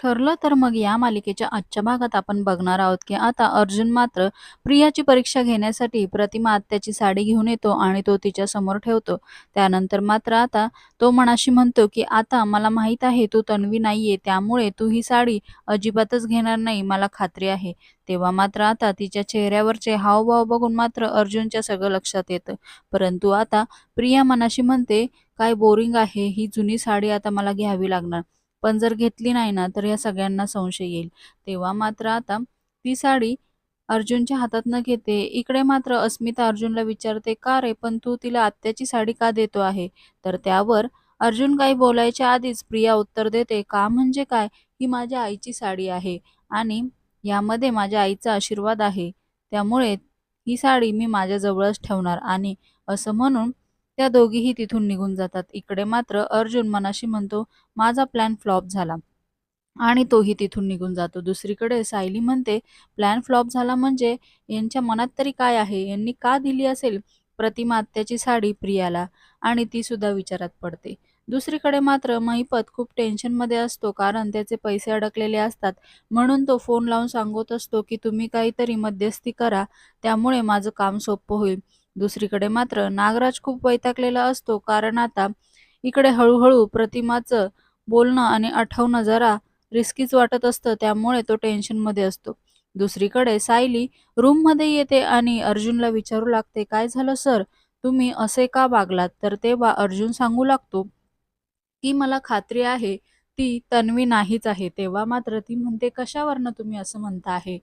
ठरलं तर मग या मालिकेच्या आजच्या भागात आपण बघणार आहोत की आता अर्जुन मात्र प्रियाची परीक्षा घेण्यासाठी प्रतिमा आत्याची साडी घेऊन येतो आणि तो तिच्या समोर ठेवतो. त्यानंतर मात्र आता तो मनाशी म्हणतो की आता मला माहीत आहे तू तन्वी नाहीये त्यामुळे तू ही साडी अजिबातच घेणार नाही मला खात्री आहे. तेव्हा मात्र आता तिच्या चेहऱ्यावरचे हावभाव बघून मात्र अर्जुनच्या सगळं लक्षात येतं. परंतु आता प्रिया मनाशी म्हणते काय बोरिंग आहे ही जुनी साडी आता मला घ्यावी लागणार. पण जर घेतली नाही ना तर या सगळ्यांना संशय येईल. तेव्हा मात्र आता ती साडी अर्जुनच्या हातात न घेते. इकडे मात्र अस्मिता अर्जुनला विचारते का रे पण तू तिला आत्याची साडी का देतो आहे? तर त्यावर अर्जुन काही बोलायच्या आधीच प्रिया उत्तर देते का म्हणजे काय? ही माझ्या आईची साडी आहे आणि यामध्ये माझ्या आईचा आशीर्वाद आहे. त्यामुळे ही साडी मी माझ्याजवळच ठेवणार आणि असं म्हणून त्या दोघीही तिथून निघून जातात. इकडे मात्र अर्जुन मनाशी म्हणतो माझा प्लॅन फ्लॉप झाला. आणि तोही तिथून निघून जातो. दुसरीकडे सायली म्हणते प्लॅन फ्लॉप झाला म्हणजे यांच्या मनात तरी काय आहे? यांनी का दिली असेल प्रतिमा आत्याची साडी प्रियाला? आणि ती सुद्धा विचारात पडते. दुसरीकडे मात्र महिपत खूप टेन्शनमध्ये असतो कारण त्याचे पैसे अडकलेले असतात. म्हणून तो फोन लावून सांगत असतो की तुम्ही काहीतरी मध्यस्थी करा त्यामुळे माझं काम सोपं होईल. दुसरीकडे मात्र नागराज खूप वैतागलेला असतो. कारण आता इकडे हळूहळू प्रतिमाचं बोलणं आणि आठवणं जरा रिस्कीच वाटत असतं त्यामुळे तो टेन्शनमध्ये असतो. दुसरीकडे सायली रूममध्ये येते आणि अर्जुनला विचारू लागते काय झालं सर? तुम्ही असे का वागलात तर तेव्हा अर्जुन सांगू लागतो की मला खात्री आहे ती तन्वी नाहीच आहे. तेव्हा मात्र ती म्हणते कशावरनं तुम्ही असं म्हणता आहे?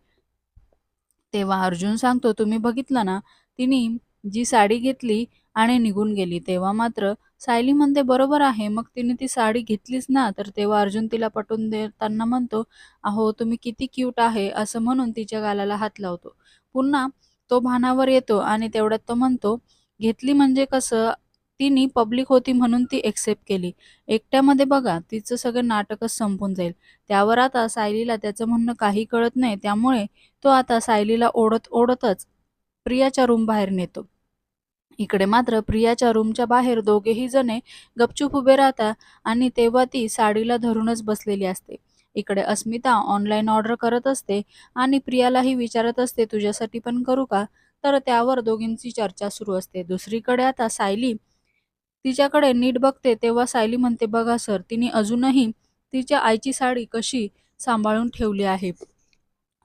तेव्हा अर्जुन सांगतो तुम्ही बघितलं ना तिने जी साडी घेतली आणि निघून गेली. तेव्हा मात्र सायली म्हणते बरोबर आहे मग तिने ती साडी घेतलीच ना? तर तेव्हा अर्जुन तिला पटवून देताना म्हणतो अहो तुम्ही किती क्यूट आहे असं म्हणून तिच्या गालाला हात लावतो. पुन्हा तो भानावर येतो आणि तेवढ्यात तो म्हणतो घेतली म्हणजे कसं? तिने पब्लिक होती म्हणून ती एक्सेप्ट केली. एकट्यामध्ये बघा तिचं सगळं नाटकच संपून जाईल. त्यावर आता सायलीला त्याचं म्हणणं काही कळत नाही. त्यामुळे तो आता सायलीला ओढत ओढतच प्रियाच्या रूम बाहेर नेतो. इकडे मात्र प्रियाच्या रूमच्या बाहेर दोघेही जणे गपचूप उभे राहतात आणि तेव्हा ती साडीला धरूनच बसलेली असते. इकडे अस्मिता ऑनलाईन ऑर्डर करत असते आणि प्रियालाही विचारत असते तुझ्यासाठी पण करू का? तर त्यावर दोघींची चर्चा सुरू असते. दुसरीकडे आता सायली तिच्याकडे नीट बघते तेव्हा सायली म्हणते बघा सर तिने अजूनही तिच्या आईची साडी कशी सांभाळून ठेवली आहे?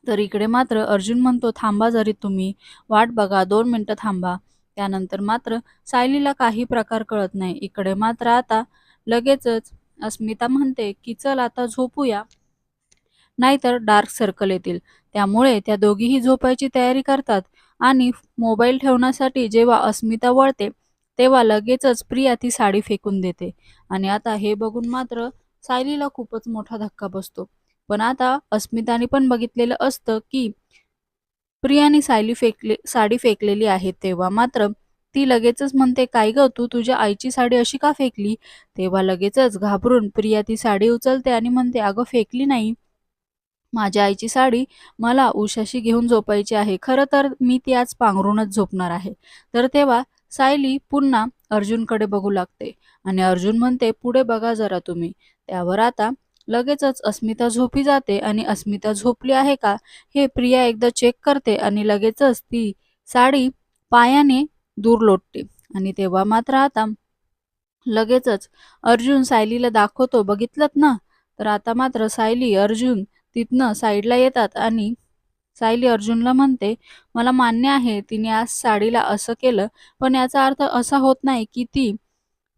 तर इकडे मात्र अर्जुन म्हणतो थांबा जरी तुम्ही वाट बघा दोन मिनटं थांबा. त्यानंतर मात्र सायलीला काही प्रकार कळत नाही. इकडे मात्र आता लगेचच अस्मिता म्हणते की चल आता झोपूया. नाहीतर डार्क सर्कल येतील. त्यामुळे त्या दोघीही झोपायची तयारी करतात आणि मोबाईल ठेवण्यासाठी जेव्हा अस्मिता वळते तेव्हा लगेचच प्रिया ती साडी फेकून देते. आणि आता हे बघून मात्र सायलीला खूपच मोठा धक्का बसतो. पण आता अस्मिताने पण बघितलेलं असतं की प्रियाने सायली फेकले साडी फेकलेली आहे तेव्हा. मात्र ती लगेचच म्हणते काय ग तू? तुझ्या आईची साडी अशी का फेकली? तेव्हा लगेचच घाबरून प्रिया ती साडी उचलते आणि म्हणते अगं फेकली नाही. माझ्या आईची साडी मला उशाशी घेऊन झोपायची आहे. खरं तर मी ती आज पांघरूनच झोपणार आहे. तर तेव्हा सायली पुन्हा अर्जुनकडे बघू लागते आणि अर्जुन म्हणते पुढे बघा जरा तुम्ही. त्यावर आता लगेचच अस्मिता झोपी जाते आणि अस्मिता झोपली आहे का हे प्रिया एकदा चेक करते आणि लगेचच ती साडी पायाने दूर लोटते. आणि तेव्हा मात्र आता लगेचच अर्जुन सायलीला दाखवतो बघितलं ना? तर आता मात्र सायली अर्जुन तिथनं साईडला येतात आणि सायली अर्जुनला म्हणते मला मान्य आहे तिने आज साडीला असं केलं पण याचा अर्थ असा होत नाही की ती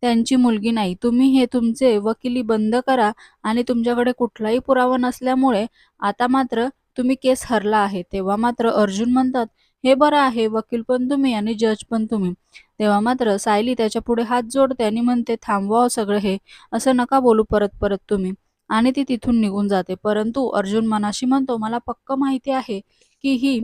त्यांची मुलगी नाही. तुम्ही हे तुमचे वकिली बंद करा आणि तुमच्याकडे कुठलाही पुरावा नसल्यामुळे आता मात्र तुम्ही केस हरला आहे. तेव्हा मात्र अर्जुन म्हणतात हे बरं आहे वकील पण तुम्ही आणि जज पण तुम्ही. तेव्हा मात्र सायली त्याच्या पुढे हात जोडते आणि म्हणते थांबवा हो सगळं हे असं नका बोलू परत परत तुम्ही. आणि ती तिथून निघून जाते. परंतु अर्जुन मनाशी म्हणतो मला पक्क माहिती आहे की ही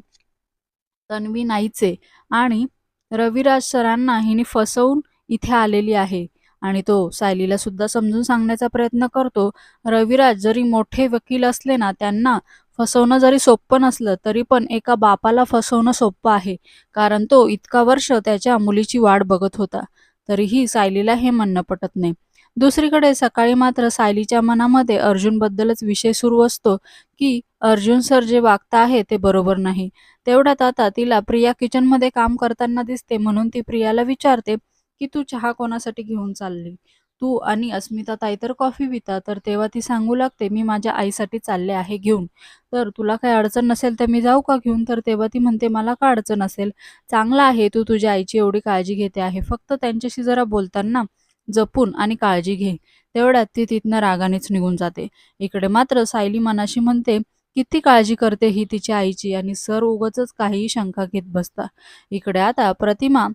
तन्वी नाहीचे आणि रविराज सरांना हिने फसवून इथे आलेली आहे. आणि तो सायलीला सुद्धा समजून सांगण्याचा प्रयत्न करतो. रविराज जरी मोठे वकील असले ना त्यांना फसवणं जरी सोपं नसलं तरी पण एका बापाला फसवणं सोपं आहे. कारण तो इतका वर्ष त्याच्या मुलीची वाट बघत होता. तरीही सायलीला हे म्हणणं पटत नाही. दुसरीकडे सकाळी मात्र सायलीच्या मनामध्ये अर्जुनबद्दलच विषय सुरू असतो की अर्जुन सर जे वागता आहे ते बरोबर नाही. तेवढ्यात आता तिला प्रिया किचनमध्ये काम करताना दिसते म्हणून ती प्रियाला विचारते की तू चहा कोणासाठी घेऊन चालली? तू आणि अस्मिता ताई तर कॉफी पिता तर तेव्हा ती सांगू लागते मी माझ्या आईसाठी चालले आहे घेऊन. तर तुला काही अडचण नसेल तर मी जाऊ का घेऊन? तर तेव्हा ती म्हणते मला का अडचण असेल? चांगला आहे तू तुझ्या आईची एवढी काळजी घेते आहे. फक्त त्यांच्याशी जरा बोलताना जपून आणि काळजी घे. तेवढ्यात ती तिथनं रागानेच निघून जाते. इकडे मात्र सायली मनाशी म्हणते किती काळजी करते ही तिच्या आईची आणि सर उगच काहीही शंका घेत बसता. इकडे आता प्रतिमा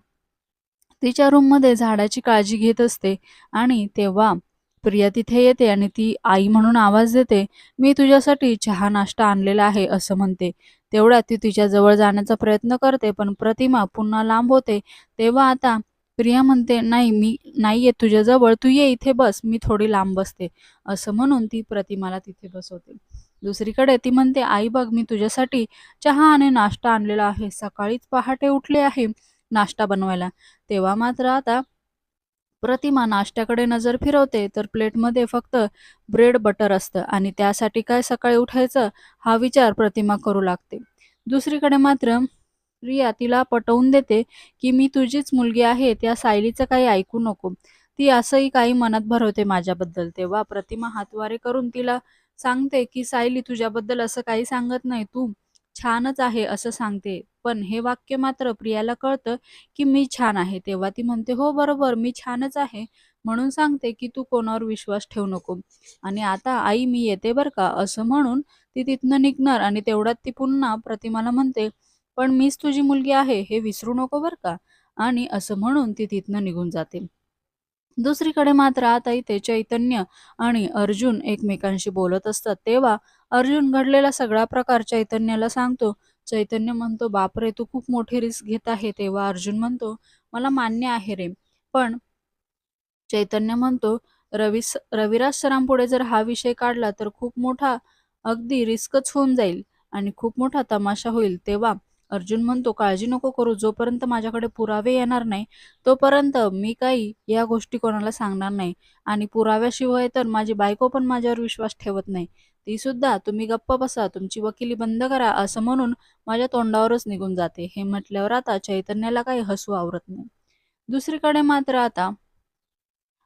तिच्या रूममध्ये झाडाची काळजी घेत असते आणि तेव्हा प्रिया तिथे येते आणि ती आई म्हणून आवाज देते मी तुझ्यासाठी चहा नाश्ता आणलेला आहे असं म्हणते. तेवढ्यात ती तिच्या जवळ जाण्याचा प्रयत्न करते पण प्रतिमा पुन्हा लांब होते. तेव्हा आता प्रिया म्हणते नाही मी नाही येत तुझ्याजवळ तू ये इथे बस मी थोडी लांब बसते असं म्हणून ती प्रतिमाला तिथे बसवते. दुसरीकडे ती म्हणते आई बघ मी तुझ्यासाठी चहा आणि नाश्ता आणलेला आहे. सकाळीच पहाटे उठले आहे. नाश्ता बनवायला. तेव्हा मात्र आता प्रतिमा नाश्त्याकडे नजर फिरवते तर प्लेटमध्ये फक्त ब्रेड बटर असतं आणि त्यासाठी काय सकाळी उठायचं हा विचार प्रतिमा करू लागते. दुसरीकडे मात्र रिया तिला पटवून देते की मी तुझीच मुलगी आहे त्या सायलीचं काही ऐकू नको. ती असंही काही मनात भरवते माझ्याबद्दल. तेव्हा प्रतिमा हातवारे करून तिला सांगते की सायली तुझ्याबद्दल असं काही सांगत नाही. तू छानच आहे असं सांगते. पण हे वाक्य मात्र प्रियाला कळतं की मी छान आहे. तेव्हा ती म्हणते हो बरोबर मी छानच आहे. म्हणून सांगते की तू कोणावर विश्वास ठेवू नको. आणि आता आई मी येते बरं का? असं म्हणून ती तिथनं निघणार आणि तेवढ्यात ती पुन्हा प्रतिमाला म्हणते पण मीच तुझी मुलगी आहे हे विसरू नको बरं का? आणि असं म्हणून ती तिथनं निघून जाते. दुसरीकडे मात्र आता इथे चैतन्य आणि अर्जुन एकमेकांशी बोलत असतात. तेव्हा अर्जुन घडलेला सगळा प्रकार चैतन्याला सांगतो. चैतन्य म्हणतो बापरे तू खूप मोठी रिस्क घेत आहे. तेव्हा अर्जुन म्हणतो मला मान्य आहे रे. पण चैतन्य म्हणतो रवी रविराज सरांपुढे जर हा विषय काढला तर खूप मोठा अगदी रिस्कच होऊन जाईल आणि खूप मोठा तमाशा होईल. तेव्हा अर्जुन म्हणतो काळजी नको करू जोपर्यंत माझ्याकडे पुरावे येणार नाही तोपर्यंत मी काही या गोष्टी कोणाला सांगणार नाही. आणि पुराव्याशिवाय तर माझी बायको पण माझ्यावर विश्वास ठेवत नाही. ती सुद्धा तुम्ही गप्प बसा तुमची वकिली बंद करा असं म्हणून माझ्या तोंडावरच निघून जाते. हे म्हटल्यावर आता चैतन्याला काही हसू आवरत नाही. दुसरीकडे मात्र आता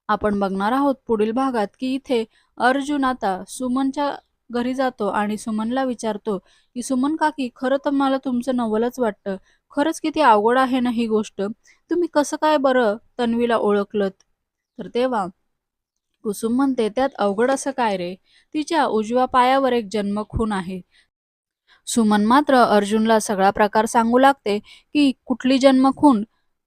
आपण बघणार आहोत पुढील भागात की इथे अर्जुन आता सुमनच्या घरी जातो आणि सुमनला विचारतो की सुमन काकी खरं तर मला तुमचं नवलच वाटतं. खरंच किती अवघड आहे ना ही गोष्ट. तुम्ही कसं काय बरं तन्वीला ओळखलत? तर तेव्हा कुसुम म्हणते त्यात अवघड असं काय रे? तिच्या उजव्या पायावर एक जन्म खून आहे. सुमन मात्र अर्जुनला सगळा प्रकार सांगू लागते की कुठली जन्म खून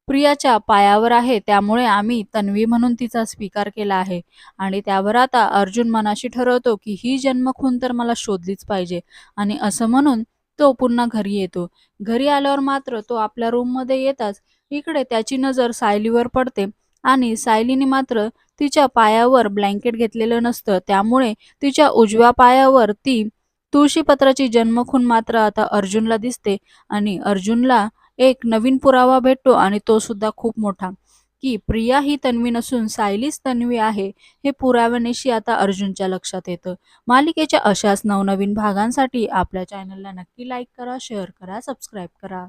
प्रियाच्या पायावर आहे त्यामुळे आम्ही तन्वी म्हणून तिचा स्वीकार केला आहे. आणि त्यावर आता अर्जुन मनाशी ठरवतो की ही जन्मखून तर मला शोधलीच पाहिजे. आणि असं म्हणून तो पुन्हा घरी येतो. घरी आल्यावर मात्र तो आपल्या रूममध्ये येताच इकडे त्याची नजर सायलीवर पडते. आणि सायलीने मात्र तिच्या पायावर ब्लँकेट घेतलेलं नसतं. त्यामुळे तिच्या उजव्या पायावर ती तुळशीपत्राची जन्मखून मात्र आता अर्जुनला दिसते आणि अर्जुनला एक नवीन पुरावा भेटतो आणि तो सुद्धा खूप मोठा. की प्रिया ही तन्वी नसून सायलीच तन्वी आहे हे पुराव्यानेशी आता अर्जुनच्या लक्षात येतं. मालिकेच्या अशाच नवनवीन भागांसाठी आपल्या चॅनलला नक्की लाईक करा शेअर करा सबस्क्राईब करा.